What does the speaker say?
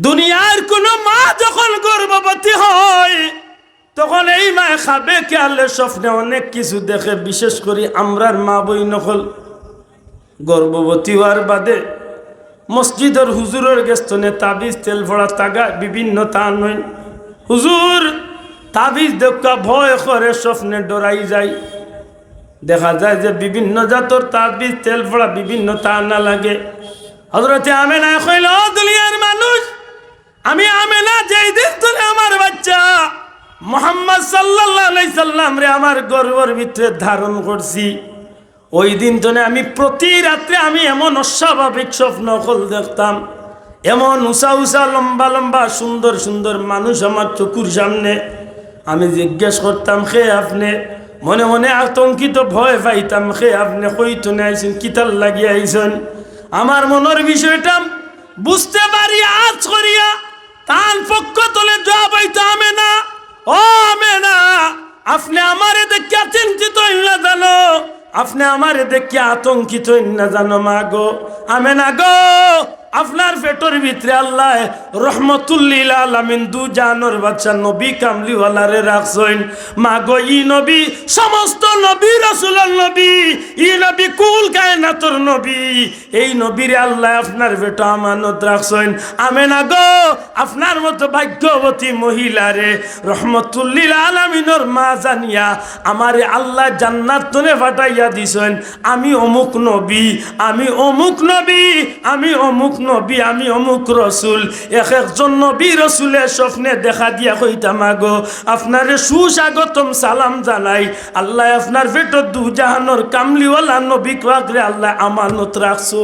দুনিয়ার কোন মা যখন গর্ভবতী হয়, তখন এই মা খাবে খেয়ালে স্বপ্নে? অনেক কিছু দেখে, বিশেষ করে আমরার মা বই নকল গর্ভবতী হওয়ার বাদে মসজিদের হুজুরের গেস্তনে তাবিজ, তেল ভরা তাগা, বিভিন্ন তান হইন হুজুর, তাবিজ দেখা ভয় করে, স্বপ্নে ডরাই যায়। দেখা যায় যে বিভিন্ন জাতর তাবিজ, তেল ভরা বিভিন্ন তা না লাগে। হজরতে আমেনা কইল, "ও মোহাম্মদ সাল্লাম রে আমার গর্ভের ভিতরে ধারণ করছি। ওই দিন ধরে আমি প্রতি রাত্রে আমি এমন অস্বাভাবিক স্বপ্ন কল দেখতাম। এমন উষা উষা লম্বা লম্বা, সুন্দর সুন্দর মানুষ আমার চকুর সামনে। আমি জিজ্ঞেস করতাম খে আপনি? মনে মনে আতঙ্কিত ভয় পাইতাম খে আপনি কইতো আইছেন কিতাল লাগিয়ে আইছেন? আমার মনের বিষয়টা বুঝতে পারি, আজ করিয়া তার পক্ষ আপনি আমার দেখি আতঙ্কিত জানো মা গো? আমি না গো, আপনার পেটর ভিতরে আল্লাহ রহমতুল্লিল আলমিন দু জানোর বাচ্চা নবী কামলিওয়ালারে রাখছেন মা গো, ই নবী, সমস্ত নবী, রসুলের নবী, ই নবী কুল কায়নাতর নবী। এই নবীরে আল্লাহ আপনার বেটা আমানত রাখছেন। আমে না গো, আপনার মতো ভাগ্যবতী মহিলারে রহমতুল্লিল আলামিনর মা জানিয়া আমারে আল্লাহ জান্নাত তনে ফাটাইয়া দিছেন। আমি অমুক নবী, আমি অমুক নবী, আমি অমুক নবী, আমি অমুক রসুল। এক একজন নবী রসুলের স্বপ্নে দেখা দিয়া কইতাম, আগো, আপনারে সুস্বাগতম, সালাম জানাই। আল্লাহ আপনার পেটর দু জাহানোর কামলিওয়ালা নবী কাকরে আমানত রাখছো।